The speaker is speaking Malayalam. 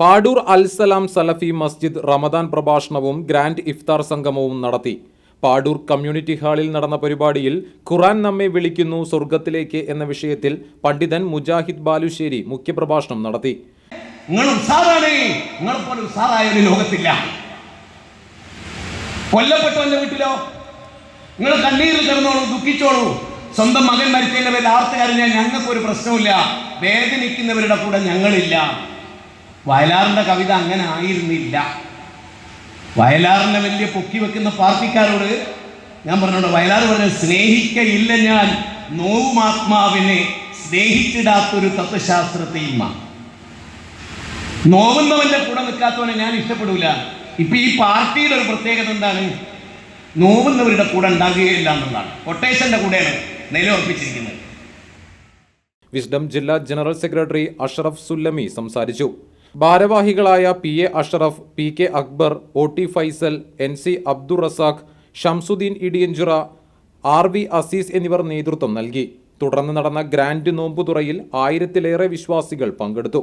പാടൂർ അൽസലാം സലഫി മസ്ജിദ് റമദാൻ പ്രഭാഷണവും ഗ്രാൻഡ് ഇഫ്താർ സംഗമവും നടത്തി. പാടൂർ കമ്മ്യൂണിറ്റി ഹാളിൽ നടന്ന പരിപാടിയിൽ ഖുറാൻ നമ്മെ വിളിക്കുന്നു സ്വർഗത്തിലേക്ക് എന്ന വിഷയത്തിൽ പണ്ഡിതൻ മുജാഹിദ് ബാലുശ്ശേരി മുഖ്യപ്രഭാഷണം നടത്തി. ലോകത്തില്ല. കൊല്ലപ്പെട്ടവന്റെ വീട്ടിലോ? നിങ്ങൾ കണ്ണീരിൽ കിടന്നോളൂ ദുഃഖിച്ചോളൂ. സ്വന്തം മകൻ മരിച്ചതിന്റെ പേരിൽ ആർത്തുകാരൻ കരഞ്ഞാൽ ഞങ്ങൾക്ക് ഒരു പ്രശ്നമില്ല വേദനിക്കുന്നവരുടെ കൂടെ ഞങ്ങളില്ല. വയലാറിന്റെ കവിത അങ്ങനെ ആയിരുന്നില്ല. വയലാറിനെ വലിയ പൊക്കി വെക്കുന്ന പാർട്ടിക്കാരോട് ഞാൻ പറഞ്ഞോണ്ട് വയലാർ പറഞ്ഞ സ്നേഹിക്കയില്ല ഞാൻ നോവുമാത്മാവിനെ സ്നേഹിച്ചിടാത്തൊരു തത്വശാസ്ത്രത്തെയും നോവുന്നവന്റെ കൂടെ നിൽക്കാത്തവനെ ഞാൻ ഇഷ്ടപ്പെടൂല. ഇപ്പൊ ഈ പാർട്ടിയുടെ ഒരു പ്രത്യേകത എന്താണ്? നോവുന്നവരുടെ കൂടെ ഉണ്ടാകുകയില്ല എന്നുള്ളതാണ്. കൊട്ടേഷന്റെ കൂടെയാണ് നിലയുറപ്പിച്ചിരിക്കുന്നത്. വിസ്ഡം ജില്ലാ ജനറൽ സെക്രട്ടറി അഷറഫ് സുല്ലമി സംസാരിച്ചു. ഭാരവാഹികളായ P A Ashraf P K Akbar O T Faisal N C Abdul Razak Shamsuddin Idiyanchura R V Azeez എന്നിവർ നേതൃത്വം നൽകി. തുടർന്ന് നടന്ന ഗ്രാൻഡ് നോമ്പുതുറയിൽ ആയിരത്തിലേറെ വിശ്വാസികൾ പങ്കെടുത്തു.